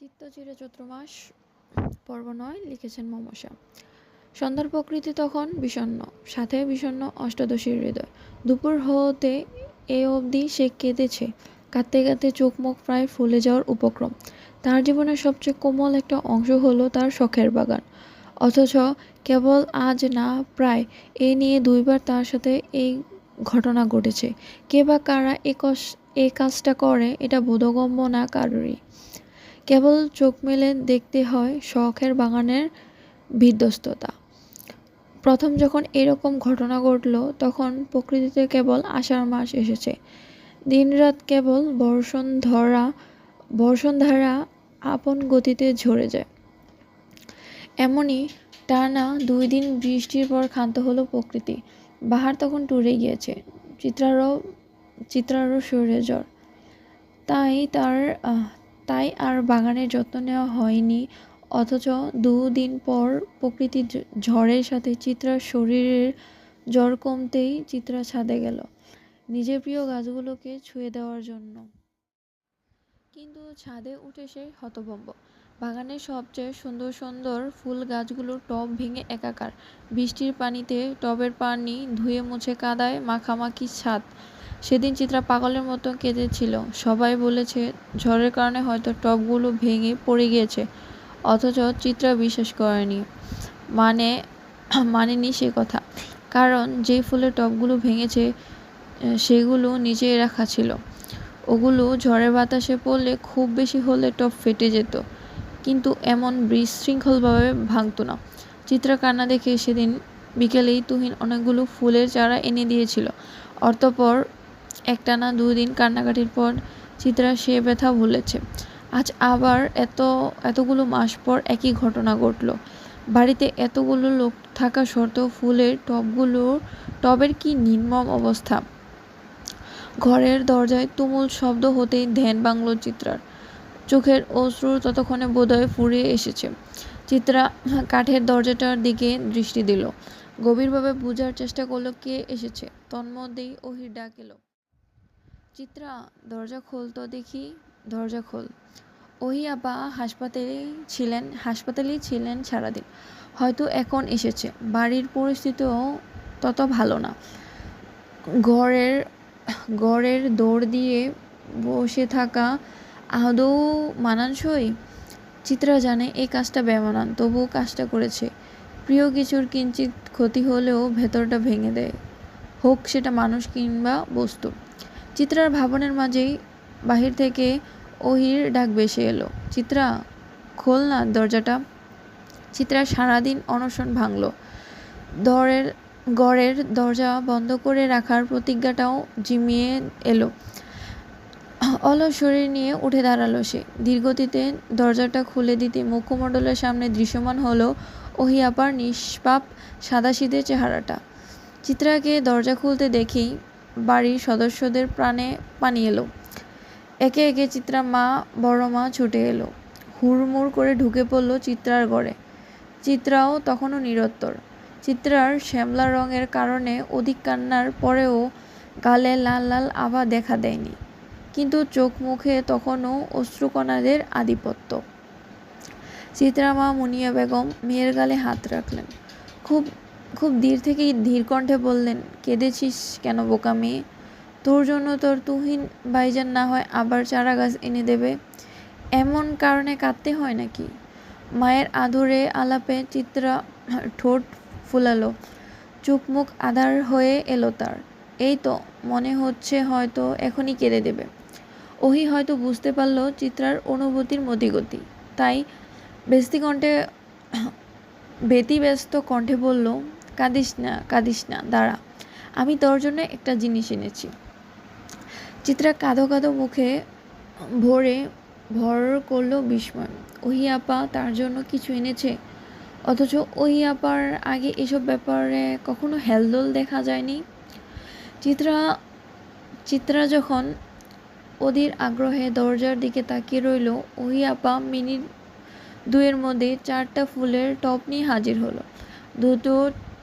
চিত্তচিরে চৈত্র মাস পর্ব নয়, লিখেছেন মমসা সন্ধ্যার প্রকৃতি তখন বিষণ্ণ, সাথে বিষণ্ণ অষ্টাদশীর হৃদয়। দুপুর হতে এ অবধি সে কেঁদেছে, কাঁদতে কাঁদতে চোখ মুখ প্রায় ফুলে যাওয়ার উপক্রম। তার জীবনের সবচেয়ে কোমল একটা অংশ হলো তার শখের বাগান। অথচ কেবল আজ না, প্রায় এ নিয়ে দুইবার তার সাথে এই ঘটনা ঘটেছে। কে বা কারা এ কাজটা করে, এটা বোধগম্য না কারোরই। কেবল চোখ মেলে দেখতে হয় শখের বাগানের বিধ্বস্ততা। প্রথম যখন এরকম ঘটনা ঘটল, তখন প্রকৃতিতে কেবল আষাঢ় মাস এসেছে। দিনরাত কেবল বর্ষণ ধরা বর্ষণধারা আপন গতিতে ঝরে যায়। এমনই টানা দুই দিন বৃষ্টির পর ক্ষান্ত হলো প্রকৃতি। বাহার তখন টুরে গিয়েছে, চিত্রারও চিত্রারও শরীরে জ্বর। তাই তার তাই আর বাগানের যত্ন নেওয়া হয়নি। অথচ দুদিন পর প্রকৃতির ঝড়ের সাথে চিত্রার শরীরের জ্বর কমতেই চিত্রা ছাদে গেল নিজের প্রিয় গাছগুলোকে ছুঁয়ে দেওয়ার জন্য। কিন্তু ছাদে উঠে সে হতভম্ব। বাগানের সবচেয়ে সুন্দর সুন্দর ফুল গাছগুলোর টব ভেঙে একাকার। বৃষ্টির পানিতে টবের পানি ধুয়ে মুছে কাদায় মাখামাখি ছাদ। সেদিন চিত্রা পাগলের মতো কেঁদেছিল। সবাই বলেছে, ঝড়ের কারণে হয়তো টবগুলো ভেঙে পড়ে গিয়েছে। অথচ চিত্রা বিশ্বাস করেনি। মানে মানেনি সে কথা। কারণ যে ফুলের টবগুলো ভেঙেছে সেগুলো নিচে রাখা ছিল। ওগুলো ঝড়ের বাতাসে পড়লে খুব বেশি হলে টব ফেটে যেত। কিন্তু এমন বিশৃঙ্খলভাবে ভাঙতো না। চিত্রা কান্না দেখে সেদিন বিকেলেই তুহিন অনেকগুলো ফুলের চারা এনে দিয়েছিল। অর্থপর একটানা দুদিন কান্নাকাটির পর চিত্রা সে ব্যথা ভুলেছে। আজ আবার এত, এতগুলো মাস পর একই ঘটনা ঘটলো। বাড়িতে এতগুলো লোক থাকা সত্ত্বেও ফুলের টবগুলো, টবের কি নির্মম অবস্থা? ঘরের দরজায় তুমুল শব্দ হতেই ধ্যান বাংলো চিত্রার। চোখের অশ্রু ততক্ষণে বোধহয় ফুরিয়ে এসেছে। চিত্রা কাঠের দরজাটার দিকে দৃষ্টি দিল। গভীরভাবে বোঝার চেষ্টা করল, কে এসেছে? তন্মধ্যেই ওহির ডাক এলো। চিত্রা, দরজা খোল তো দেখি, দরজা খোল। ওহি আপা হাসপাতালে ছিলেন, হাসপাতালেই ছিলেন সারাদিন। হয়তো এখন এসেছে। বাড়ির পরিস্থিতিও তত ভালো না। ঘরের ঘরের দৌড় দিয়ে বসে থাকা আদৌ মানানসই? চিত্রা জানে এই কাজটা বেমানান, তবুও কাজটা করেছে। প্রিয় কিছুর কিঞ্চিত ক্ষতি হলেও ভেতরটা ভেঙে দেয়। হোক সেটা মানুষ কিংবা বস্তু। চিত্রার ভাবনের মাঝেই বাহির থেকে ওহির ডাক বেসে এলো। চিত্রা, খোল না দরজাটা। চিত্রা সারাদিন অনশন ভাঙল। দরের গড়ের দরজা বন্ধ করে রাখার প্রতিজ্ঞাটাও জিমিয়ে এলো। অলস শরীর নিয়ে উঠে দাঁড়াল সে। ধীরগতিতে দরজাটা খুলে দিতে মুখমণ্ডলের সামনে দৃশ্যমান হলো আপার নিষ্পাপ সাদাসিধে চেহারাটা। চিত্রাকে দরজা খুলতে দেখেই বাড়ির সদস্যদের প্রাণে পানি এলো। একে একে চিত্রা মা, বড় মা ছুটে এলো। হুড়মুড় করে ঢুকে পড়ল চিত্রার ঘরে। চিত্রাও তখনও নিরত্তর। চিত্রার শ্যামলা রঙের কারণে অধিক কান্নার পরেও গালে লাল লাল আভা দেখা দেয়নি। কিন্তু চোখ মুখে তখনও অশ্রুকণাদের আধিপত্য। চিত্রামা মুনিয়া বেগম মেয়ের গালে হাত রাখলেন। খুব খুব ধীর থেকেই ধীর কণ্ঠে বললেন, কেঁদেছিস কেন বোকা মেয়ে? তোর জন্য তোর তুহিন ভাইজান না হয় আবার চারা গাছ এনে দেবে? এমন কারণে কাঁদতে হয় নাকি? মায়ের আদরে আলাপে চিত্রা ঠোঁট ফুলালো, চোখ মুখ আধার হয়ে এলো তার। এই তো, মনে হচ্ছে হয়তো এখনই কেঁদে দেবে। ওহি হয়তো বুঝতে পারল চিত্রার অনুভূতির মতিগতি। তাই ব্যস্তি কণ্ঠে ব্যতিব্যস্ত কণ্ঠে বলল কাঁদিস না কাঁদিস না, দাঁড়া। আমি তোর জন্য একটা জিনিস এনেছি। চিত্রা কাঁদো কাঁদো মুখে ভরে ভর করল বিস্ময়। ওহি আপা তার জন্য কিছু এনেছে? অথচ ওই আপার আগে এসব ব্যাপারে কখনো হেলদোল দেখা যায়নি? চিত্রা চিত্রা যখন ওদের আগ্রহে দরজার দিকে তাকিয়ে রইল ওই আপা মিনিট দুয়ের মধ্যে চারটা ফুলের টপ নিয়ে হাজির হলো। দুটো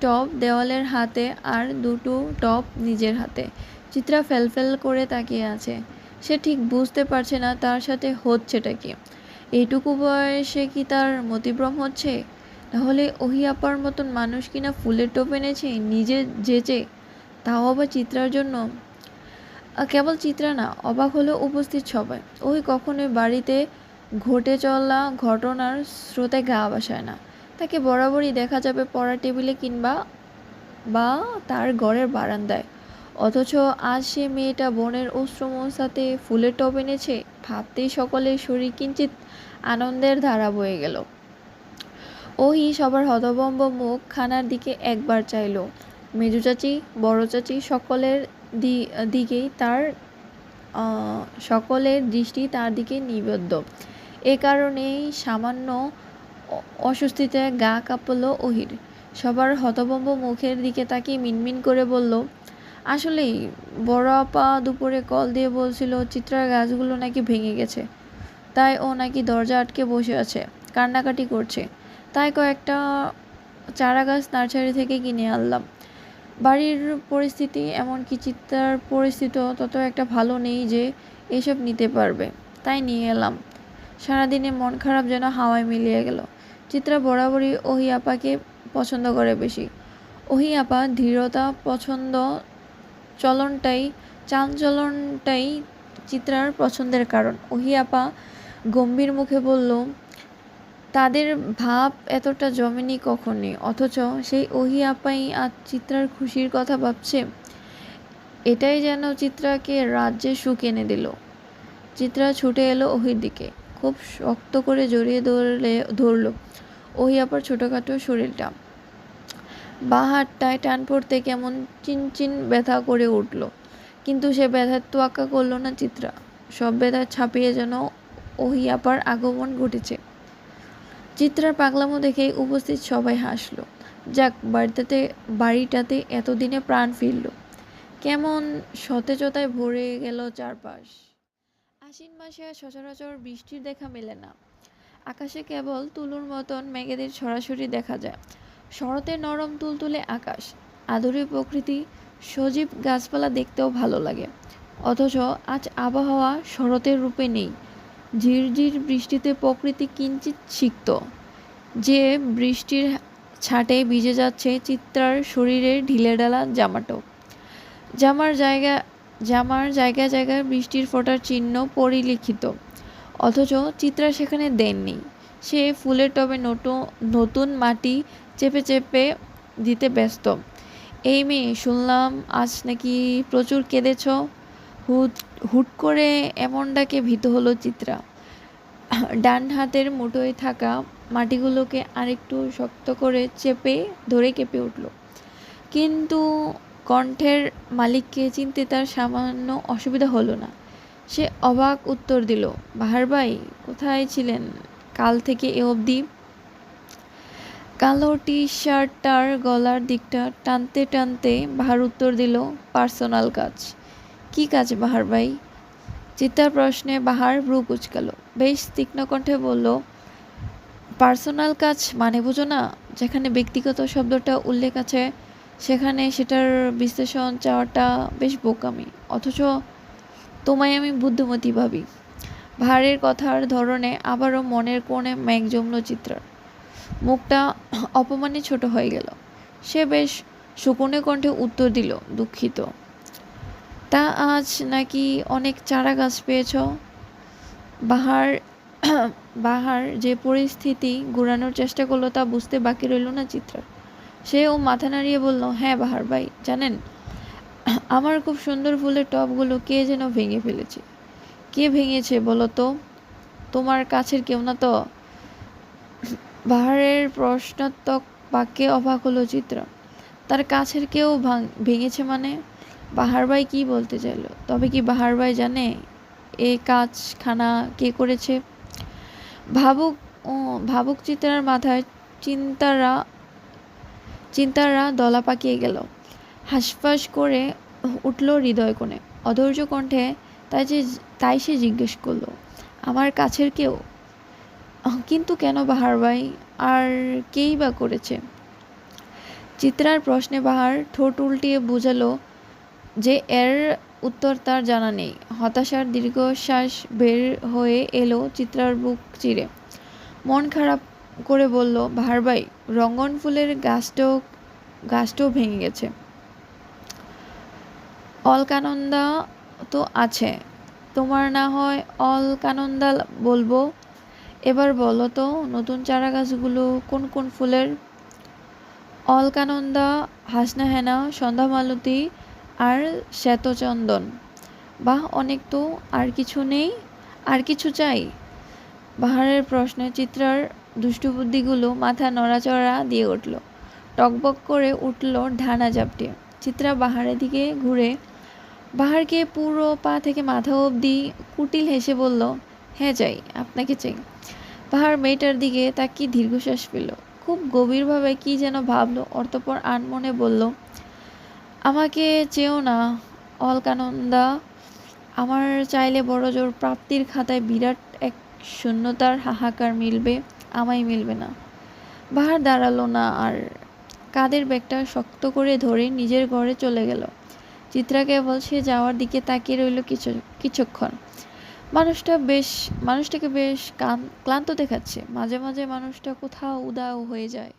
টপ দেওয়ালের হাতে আর দুটো টপ নিজের হাতে। চিত্রা ফেলফেল করে তাকিয়ে আছে। সে ঠিক বুঝতে পারছে না তার সাথে হচ্ছেটা কি। এইটুকু বয়সে কি তার মতিভ্রম হচ্ছে? তাহলে ওহি আপার মতন মানুষ কিনা ফুলের টোপ এনেছে, নিজে যেচে? তাও আবার চিত্রার জন্য? কেবল চিত্রা না, অবাক হলো উপস্থিত সবাই। ওই কখনোই বাড়িতে ঘটে চলা ঘটনার স্রোতে গা বাসায় না। তাকে বরাবরই দেখা যাবে পড়ার টেবিলে কিংবা বা তার ঘরের বারান্দায়। অথচ আজ সে মেয়েটা বনের অশ্রমসাতে ফুলের টব এনেছে, ভাবতেই সকলের শরীর কিঞ্চিত আনন্দের ধারা বয়ে গেল। ওই সবার হতভম্ব মুখ খানার দিকে একবার চাইল। মেজু চাচি, বড় চাচি সকলের দিকেই তার সকলের দৃষ্টি তার দিকে নিবদ্ধ। এ কারণেই সামান্য অস্বস্তিতে গা কাঁপল ওহির। সবার হতভম্ব মুখের দিকে তাকিয়ে মিনমিন করে বলল, আসলেই বড় আপা দুপুরে কল দিয়ে বলছিল চিত্রার গাছগুলো নাকি ভেঙে গেছে। তাই ও নাকি দরজা আটকে বসে আছে, কান্নাকাটি করছে। তাই কয়েকটা চারা গাছ নার্সারি থেকে কিনে আনলাম। বাড়ির পরিস্থিতি এমনকি চিত্রার পরিস্থিতিও তত একটা ভালো নেই যে এসব নিতে পারবে। তাই নিয়ে এলাম। সারাদিনে মন খারাপ যেন হাওয়ায় মিলিয়ে গেল। চিত্রা বরাবরই ওহি আপাকে পছন্দ করে বেশি। ওহি আপা ধীরতা, পছন্দ চলনটাই চালচলনটাই চিত্রার পছন্দের কারণ। ওহি আপা গম্ভীর মুখে বলল, তাদের ভাব এতটা জমেনি কখনই, অথচ সেই ওহি আপাই আজ চিত্রার খুশির কথা ভাবছে। এটাই যেন চিত্রাকে রাজ্যে সুখ এনে দিল। চিত্রা ছুটে এলো ওহির দিকে। খুব শক্ত করে জড়িয়ে ধরলে, ধরলো ওহি আপার ছোটোখাটো শরীরটা। বা হাতটায় টান পড়তে কেমন চিনচিন ব্যথা করে উঠল। কিন্তু সে ব্যথার তোয়াক্কা করল না চিত্রা। সব ব্যথা ছাপিয়ে যেন ওহি আপার আগমন ঘটেছে। চিত্রার পাগলামো দেখে উপস্থিত সবাই হাসলো। যাক, বাড়িটাতে বাড়িটাতে এতদিনে প্রাণ ফিরল। কেমন সতেজতায় ভরে গেল চারপাশ। আশ্বিন মাসে সচরাচর বৃষ্টির দেখা মেলে না। আকাশে কেবল তুলোর মতন মেঘেদের সরাসরি দেখা যায়। শরতে নরম তুলতুলে আকাশ। আদুরে প্রকৃতি, সজীব গাছপালা দেখতেও ভালো লাগে। অথচ আজ আবহাওয়া শরতের রূপে নেই। ঝিরঝির বৃষ্টিতে প্রকৃতি কিঞ্চিত সিক্ত। যে বৃষ্টির ছাটে ভিজে যাচ্ছে চিত্রার শরীরের ঢিলেঢালা জামাটো। জামার জায়গা জামার জায়গায় জায়গায় বৃষ্টির ফোঁটার চিহ্ন পরিলিখিত। অথচ চিত্রা সেখানে দেননি। সে ফুলের টবে নতুন নতুন মাটি চেপে চেপে দিতে ব্যস্ত। এই মেয়ে, শুনলাম আজ নাকি প্রচুর কেঁদেছ। হুট হুট করে এমন ডাকে ভীত হলো চিত্রা। ডান হাতের মুঠোয় থাকা মাটিগুলোকে আরেকটু শক্ত করে চেপে ধরে কেঁপে উঠল। কিন্তু কণ্ঠের মালিককে চিনতে তার সামান্য অসুবিধা হলো না। সে অবাক উত্তর দিল, বাহার ভাই, কোথায় ছিলেন? কাল থেকে এ অবধি? কালো টি শার্টটার গলার দিকটা টানতে টানতে বাহার উত্তর দিল, পার্সোনাল কাজ। কি কাজ বাহার ভাই? চিত্তার প্রশ্নে বাহার ভ্রু কুচকাল, বেশ তীক্ষ্ণ কণ্ঠে বলল, পার্সোনাল কাজ মানে বোঝো না, যেখানে ব্যক্তিগত শব্দটা উল্লেখ আছে সেখানে সেটার বিশ্লেষণ চাওয়াটা বেশ বোকামি। অথচ তোমায় আমি বুদ্ধিমতী ভাবি। ভারের কথার ধরনে আবারও মনের কোণে মেঘ জমল চিত্রার। মুখটা অপমানে ছোট হয়ে গেল। সে বেশ শকুনে কণ্ঠে উত্তর দিল, দুঃখিত। তা আজ নাকি অনেক চারা গাছ পেয়েছ? বাহার বাহার যে পরিস্থিতি ঘুরানোর চেষ্টা করল তা বুঝতে বাকি রইল না চিত্রার। সেও মাথা নাড়িয়ে বলল হ্যাঁ বাহার ভাই, জানেন, আমার খুব সুন্দর ফুলের টবগুলো কে যেন ভেঙে ফেলেছে। কে ভেঙেছে বলো তো? তোমার কাছের কেউ না তো? বাহারের প্রশ্নাত্মক বাক্যে অবাক হলো চিত্র, তার কাছের কেউ ভাঙ- ভেঙেছে মানে? বাহার ভাই কী বলতে চাইলো? তবে কি বাহার ভাই জানে এ কাজখানা কে করেছে? ভাবুক ও ভাবুক চিত্রার মাথায় চিন্তারা চিন্তারা দলা পাকিয়ে গেল। হাসফাস করে উঠল হৃদয় কোণে। অধৈর্য কণ্ঠে তাই যে, তাই সে জিজ্ঞেস করল, আমার কাছের কেউ? কিন্তু কেন বাহার ভাই? আর কেই বা করেছে? চিত্রার প্রশ্নে বাহার ঠোঁট উল্টিয়ে বোঝালো যে এর উত্তর তার জানা নেই। হতাশার দীর্ঘশ্বাস বের হয়ে এলো চিত্রার বুক চিরে। মন খারাপ করে বলল, ভার ভাই, রঙ্গন ফুলের গাছটাও গাছটাও ভেঙে গেছে। অলকানন্দা তো আছে। তোমার না হয় অলকানন্দা বলব? এবার বলো তো, নতুন চারা গাছগুলো কোন কোন ফুলের? অলকানন্দা, হাসনা হেনা সন্ধ্যামালতী আর শ্বেতচন্দন। বাহ, অনেক তো, আর কিছু নেই? আর কিছু চাই? বাহারের প্রশ্নে চিত্রার দুষ্টু বুদ্ধিগুলো মাথা নড়াচড়া দিয়ে উঠল। টকবক করে উঠল ঢানা ঝাপটিয়ে চিত্রা বাহারের দিকে ঘুরে, বাহারকে পুরো পা থেকে মাথা অবধি কুটিল হেসে বলল হ্যাঁ চাই আপনাকে চাই। বাহার মেয়েটার দিকে তাকিয়ে দীর্ঘশ্বাস পেল খুব গভীরভাবে কি যেন ভাবলো অর্থপর আনমনে বলল, আমাকে চেও না, অলকানন্দা। আমার চাইলে বড় জোর প্রাপ্তির খাতায় বিরাট এক শূন্যতার হাহাকার মিলবে। আমায় মিলবে না। বাহার দাঁড়াল না আর কাদের ব্যাগটা শক্ত করে ধরে নিজের ঘরে চলে গেল। চিত্রা কেবল সে যাওয়ার দিকে তাকিয়ে রইল কিছু, কিছুক্ষণ। মানুষটা বেশ, মানুষটাকে বেশ ক্লান্ত দেখাচ্ছে। মাঝে মাঝে মানুষটা কোথাও উদাও হয়ে যায়।